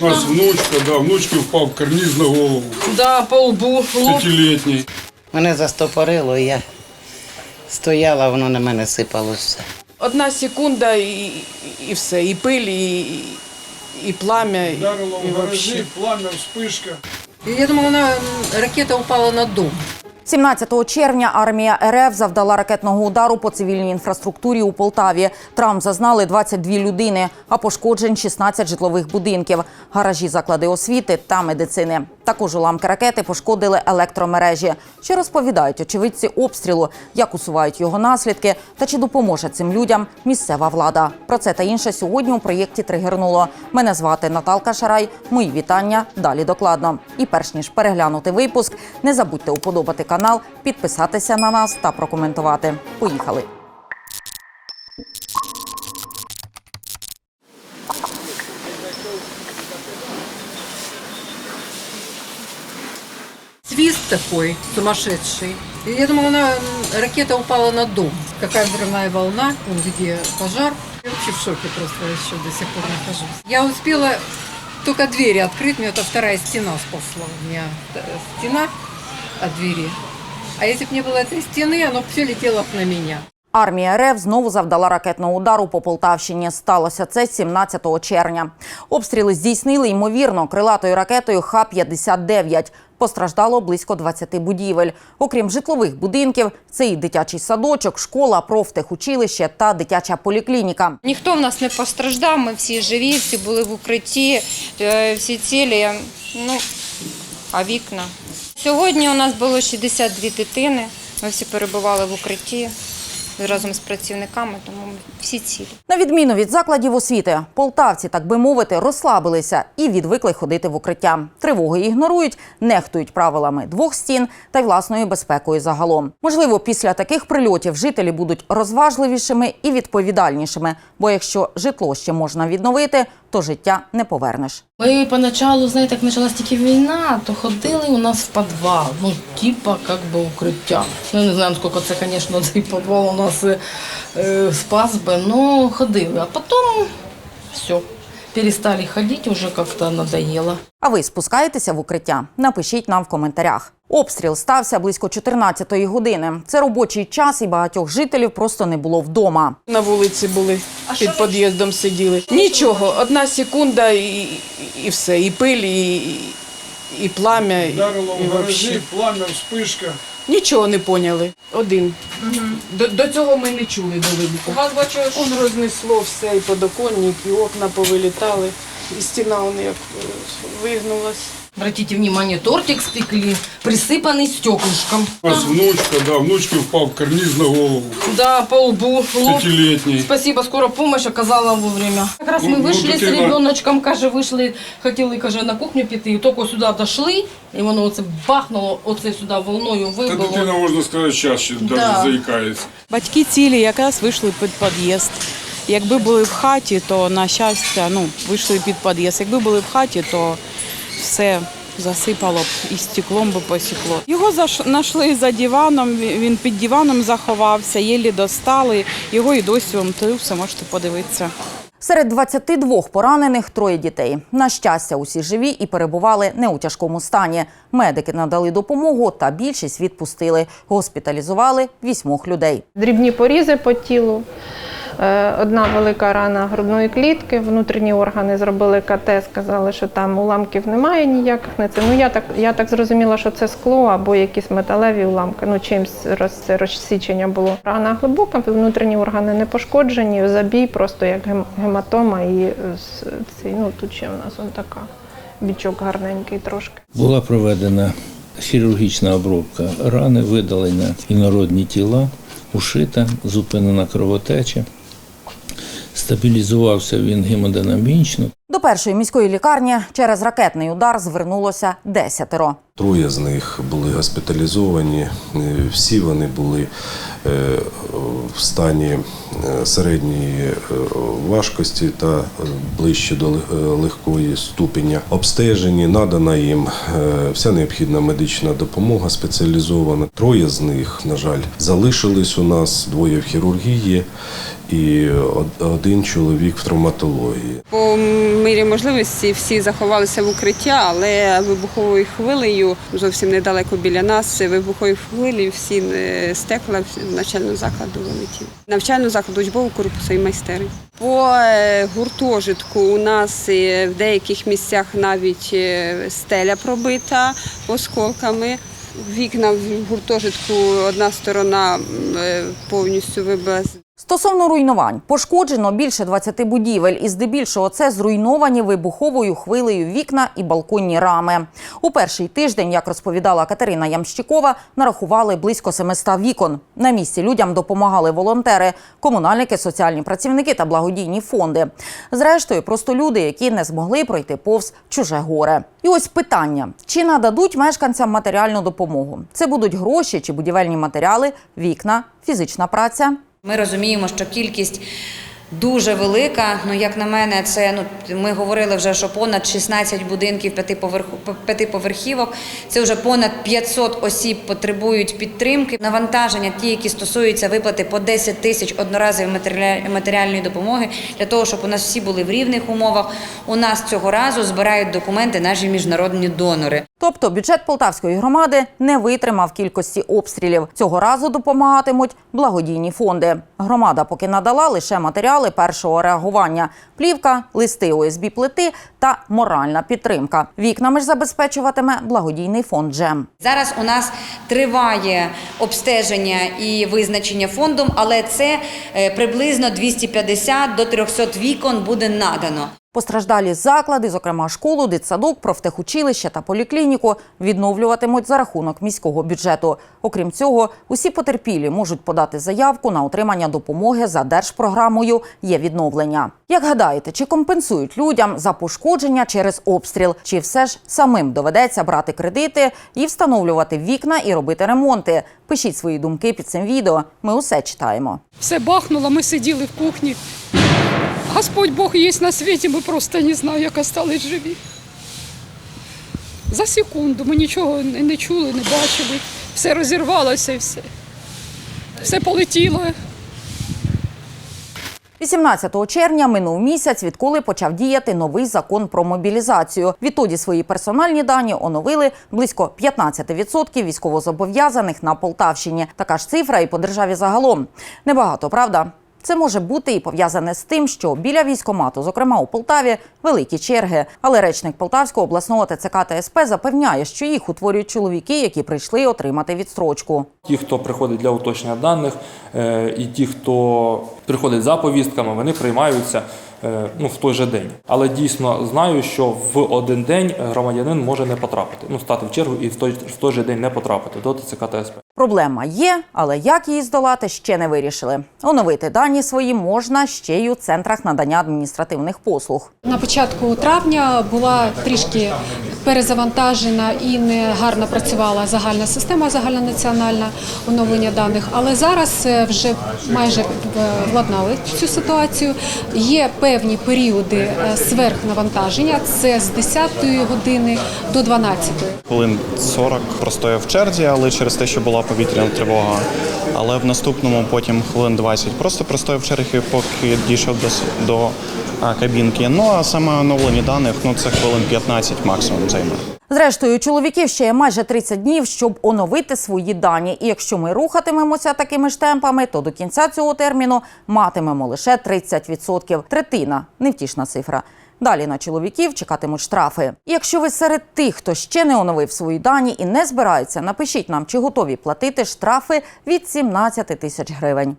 У нас внучка, да, внучки впав карніз на голову, Да, по лбу, лоб. п'ятилітній. Мене застопорило, і я стояла, воно на мене сипалося. Одна секунда і, і все, і пиль, і, і пламя, і, Вдарило і в гаражі, вообще. пламя, вспишка. Я думала, она, м, ракета упала на дом. 17 червня армія РФ завдала ракетного удару по цивільній інфраструктурі у Полтаві. Травм зазнали 22 людини, а пошкоджень 16 житлових будинків, гаражі, заклади освіти та медицини. Також уламки ракети пошкодили електромережі. Що розповідають очевидці обстрілу, як усувають його наслідки та чи допоможе цим людям місцева влада. Про це та інше сьогодні у проєкті тригернуло. Мене звати Наталка Шарай. Мої вітання далі докладно. І перш ніж переглянути випуск, не забудьте уподобати канал, підписатися на нас та прокоментувати. Поїхали. такой сумасшедший. И Я думала, она, м, ракета упала на дом. Какая взрывная волна, вон где пожар. Я вообще в шоке просто еще до сих пор нахожусь. Я успела только двери открыть, мне это вторая стена спасла. У меня э, стена от двери. А если бы не было этой стены, оно все летело б на меня. Армія РФ знову завдала ракетного удару по Полтавщині. Сталося це 17 червня. Обстріли здійснили ймовірно крилатою ракетою Х-59. Постраждало близько 20 будівель. Окрім житлових будинків, це і дитячий садочок, школа, профтехучилище та дитяча поліклініка. Ніхто в нас не постраждав, ми всі живі, всі були в укритті, е, всі цілі. Ну, а вікна. Сьогодні у нас було 62 дитини. Ми всі перебували в укритті разом з працівниками, тому всі цілі. На відміну від закладів освіти, полтавці, так би мовити, розслабилися і відвикли ходити в укриття. Тривоги ігнорують, нехтують правилами двох стін та й власною безпекою загалом. Можливо, після таких прильотів жителі будуть розважливішими і відповідальнішими. Бо якщо житло ще можна відновити, то життя не повернеш. Ми поначалу, знаєте, як почалась тільки війна, то ходили у нас в підвал, ну, типа, як би укриття. Ну, не знаю, скільки це, звісно, цей підвал у нас е, е, спас би, но ходили. А потім все, перестали ходити, вже як-то надоело. А ви спускаєтеся в укриття? Напишіть нам в коментарях. Обстріл стався близько 14-ї години. Це робочий час, і багатьох жителів просто не було вдома. На вулиці були, під під'їздом сиділи. Нічого, одна секунда і, і все, і пиль, і, і пламя, і, Вдарило і в гаражі, вообще. пламя, вспишка. Нічого не поняли. Один. До, до цього ми не чули до вибуху. вас бачу, Он рознесло все, і подоконник, і окна повилітали, і стіна он як е, вигнулась. Обратите внимание, тортик спекли, присипаний стеклышком. У нас внучка, да, внучки впав карніз на голову, Да, по лбу, лоб. п'ятилітній. Спасибо, скоро помощь оказала вовремя. Якраз ми Ну, ну, вийшли з дитина- ребеночком, каже, вийшли, хотіли, каже, на кухню піти, і тільки сюди дійшли, і воно оце бахнуло, оце сюди волною Та вибило. дитина, можна сказати, зараз ще навіть Да. заїкається. Батьки цілі якраз вийшли під під'їзд. Якби були в хаті, то на щастя, ну, вийшли під під'їзд. Якби були в хаті, то все засипало б і стеклом би посікло. Його заш- знайшли за диваном, він під диваном заховався, єлі достали. Його і досі он трився, можете подивитися. Серед 22 поранених троє дітей. На щастя, усі живі і перебували не у тяжкому стані. Медики надали допомогу та більшість відпустили. Госпіталізували вісьмох людей. Дрібні порізи по тілу, одна велика рана грудної клітки, внутрішні органи зробили КТ, сказали, що там уламків немає ніяких. Не це. Ну, я, так, я так зрозуміла, що це скло або якісь металеві уламки, ну чимсь роз, розсічення було. Рана глибока, внутрішні органи не пошкоджені, забій просто як гем- гематома і цей, ну, тут ще в нас он така. Бічок гарненький трошки. Була проведена хірургічна обробка рани, видалення інородні тіла, ушита, зупинена кровотеча. Стабілізувався він гемодинамічно. До першої міської лікарні через ракетний удар звернулося десятеро. Троє з них були госпіталізовані. Е, Всі вони були е, в стані е, середньої важкості та ближче до легкої ступеня. Обстежені, надана їм вся необхідна медична допомога спеціалізована. Троє з них, на жаль, залишились у нас, двоє в хірургії і один чоловік в травматології. По мірі можливості всі заховалися в укриття, але вибуховою хвилею зовсім недалеко біля нас вибуховою хвилею всі е, стекла в навчального закладу вилетіли. Навчального закладу учбового корпусу і майстерень. По е, гуртожитку у нас е, в деяких місцях навіть стеля пробита осколками. Вікна в гуртожитку одна сторона повністю вибила Стосовно руйнувань, пошкоджено більше 20 будівель, і здебільшого це зруйновані вибуховою хвилею вікна і балконні рами. У перший тиждень, як розповідала Катерина Ямщикова, нарахували близько 700 вікон. На місці людям допомагали волонтери, комунальники, соціальні працівники та благодійні фонди. Зрештою, просто люди, які не змогли пройти повз чуже горе. І ось питання: чи нададуть мешканцям матеріальну допомогу? Це будуть гроші чи будівельні матеріали, вікна, фізична праця. Ми розуміємо, що кількість дуже велика. Ну, як на мене, це ну ми говорили вже, що понад 16 будинків п'ятиповерхівок. Це вже понад 500 осіб потребують підтримки. Навантаження, ті, які стосуються виплати по 10 тисяч одноразової матеріаль- матеріальної допомоги, для того, щоб у нас всі були в рівних умовах. У нас цього разу збирають документи наші міжнародні донори. Тобто бюджет Полтавської громади не витримав кількості обстрілів. Цього разу допомагатимуть благодійні фонди. Громада поки надала лише матеріали першого реагування: плівка, листи ОСБ плити та моральна підтримка. Вікнами ж забезпечуватиме благодійний фонд Джем. Зараз у нас триває обстеження і визначення фондом, але це е, приблизно 250 до 300 вікон буде надано. Постраждалі заклади, зокрема школу, дитсадок, профтехучилище та поліклініку, відновлюватимуть за рахунок міського бюджету. Окрім цього, усі потерпілі можуть подати заявку на отримання допомоги за держпрограмою «Є відновлення». Як гадаєте, чи компенсують людям за пошкодження через обстріл, чи все ж самим доведеться брати кредити і встановлювати вікна і робити ремонти? Пишіть свої думки під цим відео. Ми усе читаємо. Все бахнуло, ми сиділи в кухні. Господь Бог є на світі, ми просто не знаю, як остались живі. За секунду ми нічого не чули, не бачили. Все розірвалося і все. Все полетіло. 18 червня минув місяць, відколи почав діяти новий закон про мобілізацію. Відтоді свої персональні дані оновили близько 15% військовозобов'язаних на Полтавщині. Така ж цифра і по державі загалом. Небагато, правда? Це може бути і пов'язане з тим, що біля військомату, зокрема у Полтаві, великі черги. Але речник Полтавського обласного ТЦК та запевняє, що їх утворюють чоловіки, які прийшли отримати відстрочку. Ті, хто приходить для уточнення даних, е, і ті, хто приходить за повістками, вони приймаються ну, в той же день. Але дійсно знаю, що в один день громадянин може не потрапити, ну стати в чергу і в той, в той же день не потрапити до ТЦК та СП. Проблема є, але як її здолати, ще не вирішили. Оновити дані свої можна ще й у центрах надання адміністративних послуг. На початку травня була трішки перезавантажена і не гарно працювала загальна система, загальнонаціональна оновлення даних. Але зараз е, вже майже владнали цю ситуацію. Є певні періоди е, сверхнавантаження. Це з 10 години до 12. Хвилин 40 простояв в черзі, але через те, що була повітряна тривога. Але в наступному потім хвилин 20 просто простояв в черзі, поки дійшов до, до кабінки. Ну а саме оновлення даних ну це хвилин 15 максимум займе. Зрештою, чоловіків ще є майже 30 днів, щоб оновити свої дані. І якщо ми рухатимемося такими ж темпами, то до кінця цього терміну матимемо лише 30%. Третина невтішна цифра. Далі на чоловіків чекатимуть штрафи. Якщо ви серед тих, хто ще не оновив свої дані і не збирається, напишіть нам, чи готові платити штрафи від 17 тисяч гривень.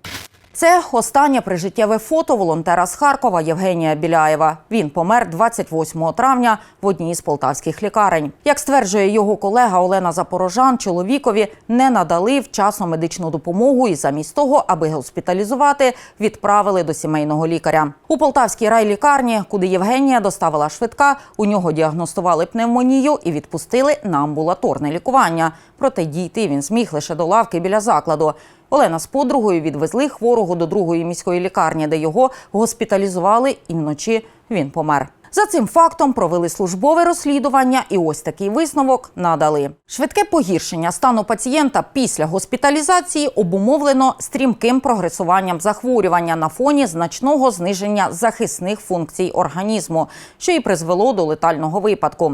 Це останнє прижиттєве фото волонтера з Харкова Євгенія Біляєва. Він помер 28 травня в одній з полтавських лікарень. Як стверджує його колега Олена Запорожан, чоловікові не надали вчасно медичну допомогу і замість того, аби госпіталізувати, відправили до сімейного лікаря. У полтавській райлікарні, куди Євгенія доставила швидка, у нього діагностували пневмонію і відпустили на амбулаторне лікування. Проте дійти він зміг лише до лавки біля закладу. Олена з подругою відвезли хворого до другої міської лікарні, де його госпіталізували, і вночі він помер. За цим фактом провели службове розслідування, і ось такий висновок надали. Швидке погіршення стану пацієнта після госпіталізації обумовлено стрімким прогресуванням захворювання на фоні значного зниження захисних функцій організму, що і призвело до летального випадку.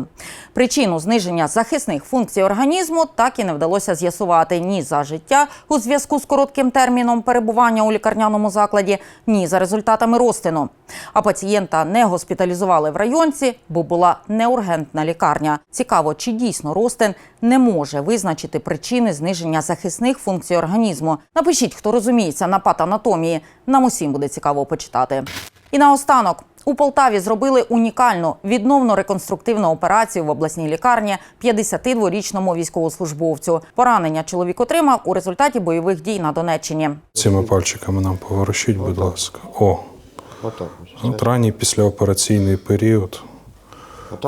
Причину зниження захисних функцій організму так і не вдалося з'ясувати ні за життя у зв'язку з коротким терміном перебування у лікарняному закладі, ні за результатами розтину. А пацієнта не госпіталізували в районці, бо була неургентна лікарня. Цікаво, чи дійсно розтин не може визначити причини зниження захисних функцій організму. Напишіть, хто розуміється на патанатомії. Нам усім буде цікаво почитати. І наостанок. У Полтаві зробили унікальну відновно-реконструктивну операцію в обласній лікарні 52-річному військовослужбовцю. Поранення чоловік отримав у результаті бойових дій на Донеччині. Цими пальчиками нам поворушіть, будь ласка. О, от ранній післяопераційний період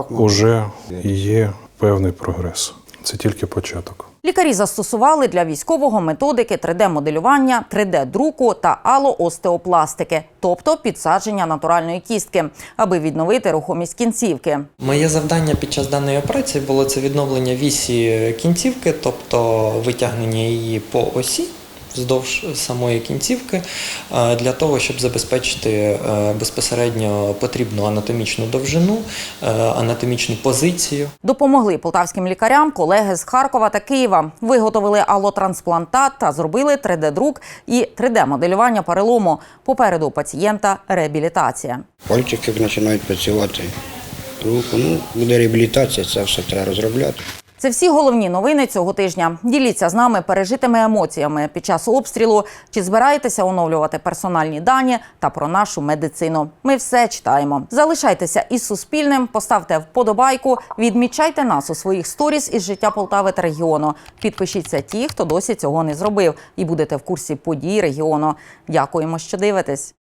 уже є певний прогрес. Це тільки початок. Лікарі застосували для військового методики 3D-моделювання, 3D-друку та алоостеопластики, тобто підсадження натуральної кістки, аби відновити рухомість кінцівки. Моє завдання під час даної операції було це відновлення вісі кінцівки, тобто витягнення її по осі вздовж самої кінцівки, е, для того, щоб забезпечити е, безпосередньо потрібну анатомічну довжину, е, анатомічну позицію. Допомогли полтавським лікарям колеги з Харкова та Києва. Виготовили алотрансплантат та зробили 3D-друк і 3D-моделювання перелому. Попереду у пацієнта реабілітація. Пальчики починають працювати. Руку, ну, буде реабілітація, це все треба розробляти. Це всі головні новини цього тижня. Діліться з нами пережитими емоціями під час обстрілу. Чи збираєтеся оновлювати персональні дані та про нашу медицину? Ми все читаємо. Залишайтеся із Суспільним, поставте вподобайку, відмічайте нас у своїх сторіс із життя Полтави та регіону. Підпишіться ті, хто досі цього не зробив, і будете в курсі подій регіону. Дякуємо, що дивитесь.